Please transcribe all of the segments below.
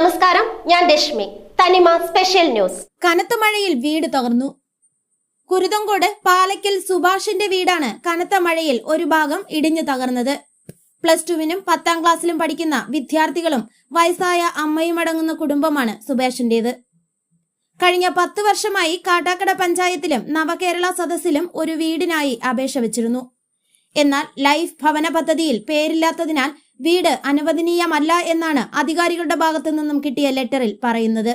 രശ്മി. തനിമ special news. കനത്ത മഴയിൽ വീട് തകർന്നു. കുരുതങ്കോട് പാലക്കൽ സുഭാഷിന്റെ വീടാണ് കനത്ത മഴയിൽ ഒരു ഭാഗം ഇടിഞ്ഞു തകർന്നത്. പ്ലസ് ടുവിനും പത്താം ക്ലാസ്സിലും പഠിക്കുന്ന വിദ്യാർത്ഥികളും വയസ്സായ അമ്മയും അടങ്ങുന്ന കുടുംബമാണ് സുഭാഷിന്റേത്. കഴിഞ്ഞ പത്ത് വർഷമായി കാട്ടാക്കട പഞ്ചായത്തിലും നവകേരള സദസ്സിലും ഒരു വീടിനായി അപേക്ഷ വെച്ചിരുന്നു. എന്നാൽ ലൈഫ് ഭവന പദ്ധതിയിൽ പേരില്ലാത്തതിനാൽ വീട് അനുവദനീയമല്ല എന്നാണ് അധികാരികളുടെ ഭാഗത്തു നിന്നും കിട്ടിയ ലെറ്ററിൽ പറയുന്നത്.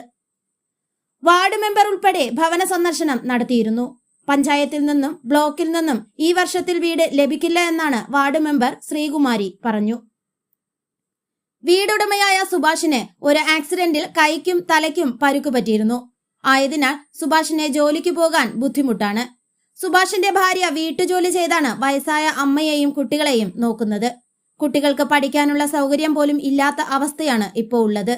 വാർഡ് മെമ്പർ ഉൾപ്പെടെ ഭവന സന്ദർശനം നടത്തിയിരുന്നു. പഞ്ചായത്തിൽ നിന്നും ബ്ലോക്കിൽ നിന്നും ഈ വർഷത്തിൽ വീട് ലഭിക്കില്ല എന്നാണ് വാർഡ് മെമ്പർ ശ്രീകുമാരി പറഞ്ഞു. വീടുടമയായ സുഭാഷിന് ഒരു ആക്സിഡന്റിൽ കൈക്കും തലയ്ക്കും പരുക്ക് പറ്റിയിരുന്നു. ആയതിനാൽ സുഭാഷിനെ ജോലിക്ക് പോകാൻ ബുദ്ധിമുട്ടാണ്. സുഭാഷിന്റെ ഭാര്യ വീട്ടുജോലി ചെയ്താണ് വയസ്സായ അമ്മയെയും കുട്ടികളെയും നോക്കുന്നത്. കുട്ടികൾക്ക് പഠിക്കാനുള്ള സൗകര്യം പോലും ഇല്ലാത്ത അവസ്ഥയാണ് ഇപ്പോൾ ഉള്ളത്.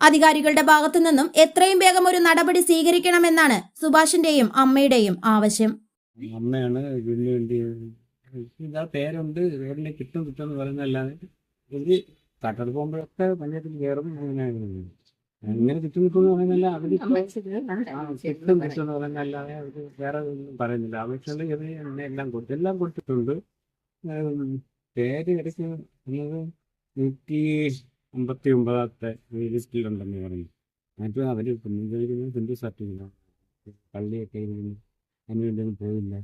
അധികാരികളുടെ ഭാഗത്തു നിന്നും എത്രയും വേഗം ഒരു നടപടി സ്വീകരിക്കണമെന്നാണ് സുഭാഷിന്റെയും അമ്മയുടെയും ആവശ്യം. അമ്മയാണ് ഇതിന് വേണ്ടി ഇതാ പേരുണ്ട്. റോഡിനെ കിട്ടും കിട്ടും എന്ന് പറയുന്നതല്ലാതെ ഇത് കാട്ടോട് പോകുമ്പോഴൊക്കെ പഞ്ചായത്തിൽ കയറും അങ്ങനെ കിട്ടും കിട്ടും എന്ന് പറയുന്നല്ല ആ, കിട്ടും കിട്ടും എന്ന് പറയുന്നതല്ലാതെ വേറെ ഒന്നും പറയുന്നില്ല. അപേക്ഷകൾ എല്ലാം കൊടുത്തു എല്ലാം കൊടുത്തിട്ടുണ്ട്. പേര് ഇടയ്ക്ക് നൂറ്റി അമ്പത്തി ഒമ്പതാമത്തെ ലിസ്റ്റിലുണ്ടെന്ന് പറഞ്ഞു മറ്റേ അവർ കുഞ്ഞുങ്ങളിന്ന് ഹിന്ദു സർട്ടിഫിക്കറ്റ് പള്ളിയൊക്കെ ഇരുന്ന് അതിനുവേണ്ടി പോയില്ല.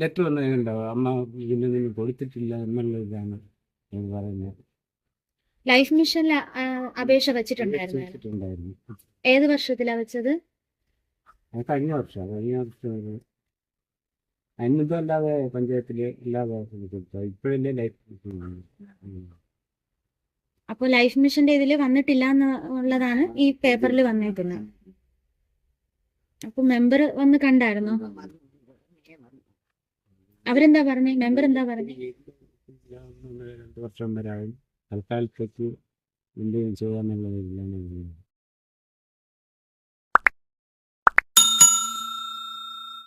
ലെറ്റർ വന്നുണ്ടാവും അമ്മ ഇതിന് നിന്ന് കൊടുത്തിട്ടില്ല എന്നുള്ള ഇതാണ് പറയുന്നത്. ലൈഫ് മിഷനിൽ അപേക്ഷ വെച്ചിട്ടുണ്ടായിരുന്നു ഏത് വർഷത്തിലാ വെച്ചത് കഴിഞ്ഞ വർഷം കഴിഞ്ഞ വർഷം അതിനിതും അല്ലാതെ പഞ്ചായത്തിൽ ഇപ്പോഴല്ലേ ലൈഫ് അപ്പോൾ ലൈഫ് മിഷന്റെ ഇതിൽ വന്നിട്ടില്ല എന്നുള്ളതാണ് ഈ പേപ്പറിൽ വന്നേക്കുന്നത് അപ്പൊ മെമ്പർ വന്ന് കണ്ടായിരുന്നു അവരെന്താ പറഞ്ഞേ മെമ്പർ എന്താ പറഞ്ഞേ രണ്ടു വർഷം വരെ ആവും തൽക്കാലത്തേക്ക് എന്തെങ്കിലും ചെയ്യാന്നുള്ളതില്ല